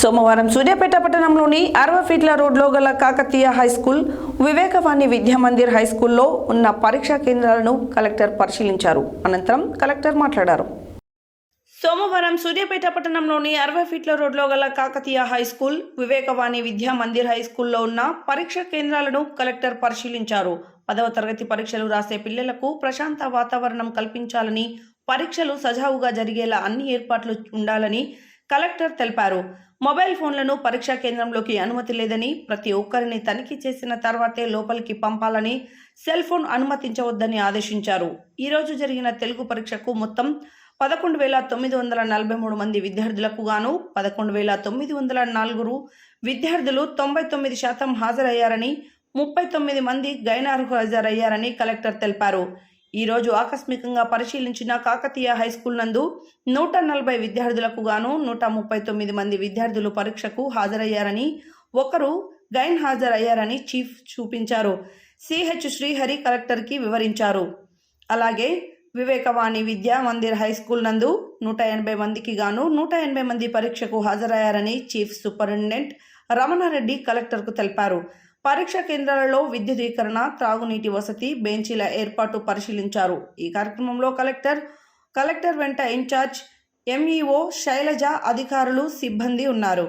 సోమవారం సూర్యాపేట పట్టణంలోని అరవై ఫీట్ల రోడ్లో గల Kakatiya high school Vivekavani Vidya Mandir high స్కూల్లో ఉన్న పరీక్షా కేంద్రాలను కలెక్టర్ పరిశీలించారు. అనంతరం కలెక్టర్ మాట్లాడారు. సోమవారం సూర్యాపేట పట్టణంలోని అరవై ఫీట్ల రోడ్లో గల Kakatiya high school Vivekavani Vidya Mandir high స్కూల్లో ఉన్న పరీక్షా కేంద్రాలను కలెక్టర్ పరిశీలించారు. పదవ తరగతి పరీక్షలు రాసే పిల్లలకు ప్రశాంత వాతావరణం కల్పించాలని పరీక్షలు సజావుగా జరిగేలా అన్ని ఏర్పాట్లు ఉండాలని కలెక్టర్ తెలిపారు. మొబైల్ ఫోన్లను పరీక్షా కేంద్రంలోకి అనుమతి లేదని ప్రతి ఒక్కరిని తనిఖీ చేసిన తర్వాతే లోపలికి పంపాలని సెల్ ఫోన్ అనుమతించవద్దని ఆదేశించారు. ఈరోజు జరిగిన తెలుగు పరీక్షకు మొత్తం పదకొండు వేల తొమ్మిది వందల నలభై మూడు మంది విద్యార్థులకు గాను పదకొండు వేల తొమ్మిది వందల నాలుగురు విద్యార్థులు తొంభై తొమ్మిది శాతం హాజరయ్యారని ముప్పై తొమ్మిది మంది గైనార్హు హాజరయ్యారని కలెక్టర్ తెలిపారు. ఈరోజు ఆకస్మికంగా పరిశీలించిన కాకతీయ హై స్కూల్ నందు నూట నలభై విద్యార్థులకు గాను నూట ముప్పై తొమ్మిది మంది విద్యార్థులు పరీక్షకు హాజరయ్యారని ఒకరు గైన్ హాజరయ్యారని చీఫ్ చూపించారు. సిహెచ్ శ్రీహరి కలెక్టర్కి వివరించారు. అలాగే వివేకవాణి విద్యా మందిర్ హై స్కూల్ నందు నూట ఎనభై మందికి గాను నూట ఎనభై మంది పరీక్షకు హాజరయ్యారని చీఫ్ సూపరింటెండెంట్ రమణారెడ్డి కలెక్టర్కు తెలిపారు. పరీక్ష కేంద్రాలలో విద్యుదీకరణ త్రాగునీటి వసతి బెంచీల ఏర్పాటు పరిశీలించారు. ఈ కార్యక్రమంలో కలెక్టర్ కలెక్టర్ వెంట ఇన్ఛార్జ్ ఎంఈఓ శైలజ అధికారులు సిబ్బంది ఉన్నారు.